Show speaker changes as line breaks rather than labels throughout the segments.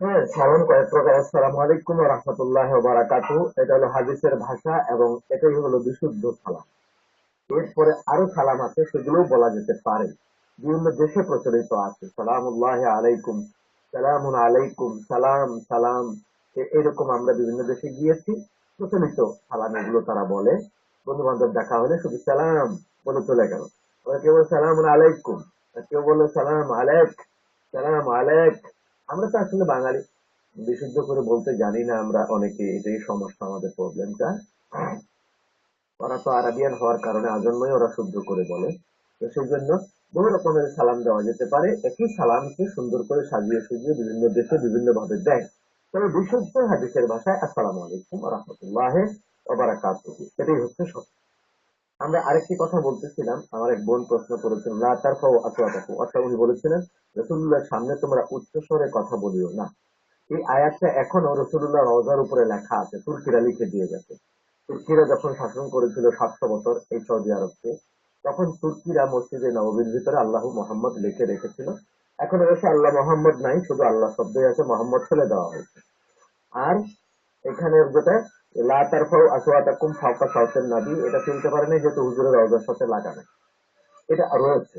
হয়?
সালাম কয়েক প্রকার। আসসালামু আলাইকুম রাহমাতুল্লাহি ওয়া এটা হলো হাদিসের ভাষা এবং এটাই হলো বিশুদ্ধ সালাম। এরপরে আরও সালাম আছে, সেগুলোও বলা যেতে পারে। বিভিন্ন দেশে প্রচলিত আছে। সালামুল্লাহ আলাইকুম, সালামুন আলাইকুম, সালাম সালাম। এরকম আমরা বিভিন্ন দেশে গিয়েছি। প্রচলিত সালাম এগুলো তারা বলে। বন্ধু বান্ধব দেখা হলে শুধু সালাম বলে চলে গেল। কেউ বলে সালামুন আলাইকুম কেউ বলে সালাম আলাইক সালাম আলাইক। আমরা তো আসলে বাঙালি। বিশুদ্ধ করে বলতে জানি না আমরা অনেকে, এটাই সমস্যা আমাদের প্রবলেমটা। ওরা তো আরাবিয়ান হওয়ার কারণে আজন্মই ওরা শুদ্ধ করে বলে। তো সেই জন্য বহু রকমের সালাম দেওয়া যেতে পারে। একই সালামকে সুন্দর করে সাজিয়ে সুজিয়ে বিভিন্ন দেশে বিভিন্ন ভাবে দেয়। তবে বিশুদ্ধ হাদিসের ভাষায় আসসালামু আলাইকুম রহমতুল্লাহ এটাই হচ্ছে সত্য। আমরা আরেকটি কথা বলতেছিলাম। আমার এক বোন প্রশ্ন করেছেন আসওয়াতাকুম? অর্থাৎ উনি বলেছিলেন সামনে তোমরা উচ্চ স্বরে কথা বলিও না। এই আয়াতটা এখনও রসুল্লাহ রওজার উপরে লেখা আছে। তুর্কিরা লিখে দিয়ে গেছে। তুর্কিরা যখন শাসন করেছিল সাতশো বছর এই সৌদি আরবকে তখন তুর্কিরা মসজিদে নববীর ভিতরে আল্লাহ মোহাম্মদ লিখে রেখেছিল। এখন অবশ্য আল্লাহ মোহাম্মদ নাই, শুধু আল্লাহ শব্দই আছে, মোহাম্মদ ফেলে দেওয়া হয়েছে। আর এখানে যেটা, লা তারফাউ আসওয়াতাকুম ফাওকা সাউতের নাবি, এটা যেহেতু হুজুরের রওজার সাথে এটা রয়েছে।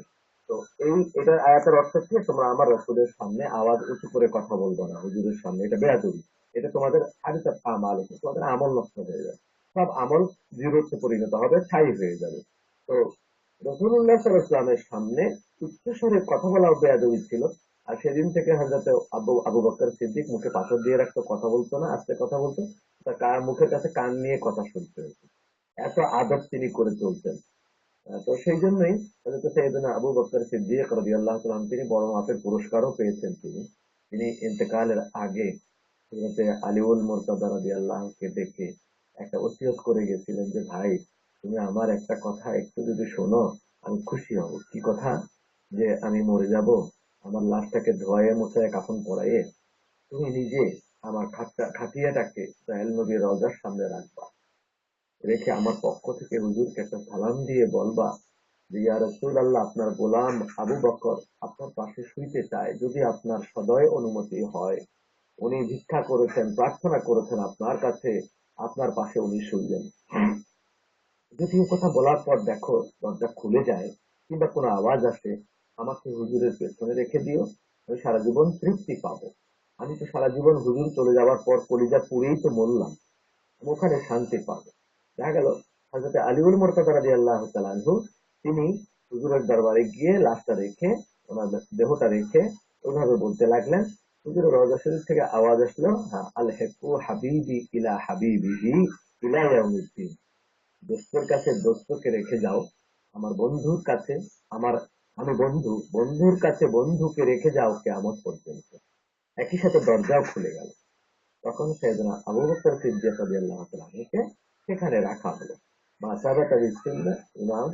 তো এই এটার আয়াতের অর্থ কি? তোমরা আমার সামনে আওয়াজ উঁচু করে কথা বলব না, হুজুরের সামনে। এটা বেয়াদবি। এটা তোমাদের আমাল তোমাদের আমল নষ্ট হয়ে যাবে। সব আমল জিরোতে পরিণত হবে, ছাই হয়ে যাবে। তো রসুল্লাহ ইসলামের সামনে উচ্চস্বরে কথা বলা বেয়াদবি ছিল, আর সেদিন থেকে হজরত আবু আবু বকর সিদ্দিক মুখে পাথর দিয়ে রাখতো, কথা বলতো না, আস্তে কথা বলতো, তা কার মুখের কাছে কান নিয়ে কথা শুনতে হতো এত আদব তিনি করে চলতেন। তো সেই জন্যই হযরত সাইয়েদনা আবু বকর সিদ্দিক তাআলা আনহু তিনি বড় মাপের পুরস্কারও পেয়েছেন তিনি। তিনি ইন্তেকালের আগে আলিউল মুরতাদা রাদিয়াল্লাহুকে দেখে একটা ওসিয়ত করে গেছিলেন যে, ভাই তুমি আমার একটা কথা একটু যদি শোনো, আমি খুশি হব। কি কথা? যে আমি মরে যাব, আমার লাশটাকে ধোয়াইয়ে মুছায় কাফন পরাইয়ে তুমি নিজে আমার খাটিয়াটাকে সাহেল নবীর রওজার সামনে রাখবা। রেখে আমার পক্ষ থেকে হুজুরকে একটা সালাম দিয়ে বলবা যে, ইয়া রসুল আল্লাহ আপনার গোলাম আবু বকর আপনার পাশে শুইতে চায়। যদি আপনার সদয় অনুমতি হয়, উনি ভিক্ষা করেছেন, প্রার্থনা করেছেন আপনার কাছে, আপনার পাশে উনি শুনলেন যদি কথা বলার পর দেখো, দরজা খুলে যায় কিংবা কোনো আওয়াজ আসে, আমাকে হুজুরের পেছনে রেখে দিও, আমি সারা জীবন তৃপ্তি পাবো। আমি তো সারা জীবন হুজুর চলে যাওয়ার পর কলিজা পুড়েই তো মরলাম। ওখানে শান্তি পাবো। দেখা গেল হজরত আলিউল মোরতাদা রাজি আল্লাহ তালানহু তিনি হুজুরের দরবারে গিয়ে লাশটা রেখে, ওনার দেহটা রেখে ওইভাবে বলতে লাগলেন, হুজুরের রওজা শরীফ থেকে আওয়াজ আসলো হ্যাঁ আল হেকু হাবিবি ইলা হাবিবিহি ইলা ইয়াউমিদ্দিন। দোস্তর কাছে দোস্তকে রেখে যাও। আমার বন্ধুর কাছে আমার আমি বন্ধু বন্ধুর কাছে বন্ধুকে রেখে যাও কেমন পর্যন্ত। একই সাথে দরজাও খুলে গেল। তখন সেদিন আবু বকর সিদ্দিক সেখানে রাখা হলো। মাসাবাত বিসমিল্লাহ ইমাম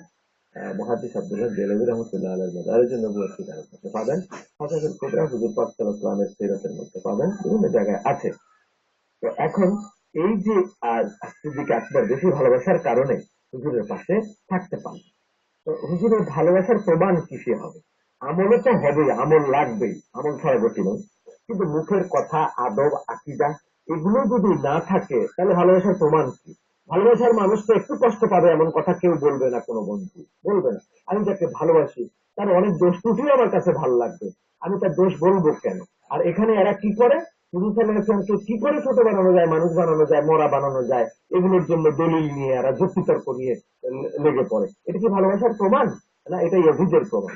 আহ, মুহাদ্দিস আব্দুল্লাহ দেলবি রহমতুল্লাহ মাদারিজ নবুয়্যত কিতাবের মধ্যে পাবেন। কুবরা হুজুর পাক মধ্যে পাবেন। বিভিন্ন জায়গায় আছে। তো এখন এই যে আজ সিদ্দিক আকবর বেশি ভালোবাসার কারণে হুজুরের পাশে থাকতে পান হুজুরের ভালোবাসার প্রমাণ কিসে হবে? আমলে তো হবেই, আমল লাগবেই, আমল ছাড়া গতি নয় কিন্তু মুখের কথা, আদব, আকিদা, এগুলো যদি না থাকে, তাহলে ভালোবাসার প্রমাণ কি? ভালোবাসার মানুষ তো একটু কষ্ট পাবে, এমন কথা কেউ বলবে না, কোনো বন্ধু বলবে না। আমি যাকে ভালোবাসি, তার অনেক দোষ ত্রুটিও আমার কাছে ভালো লাগবে। আমি তার দোষ বলব কেন? আর এখানে এরা কি করে? ওয়াসাল্লামকে কি করে ছোট বানানো যায়, মানুষ বানানো যায়, মরা বানানো যায়, এগুলোর জন্য দলিল নিয়ে আর যুক্তিতর্ক নিয়ে লেগে পড়ে। এটা কি ভালোবাসার প্রমাণ? না এটা অভিজের প্রমাণ।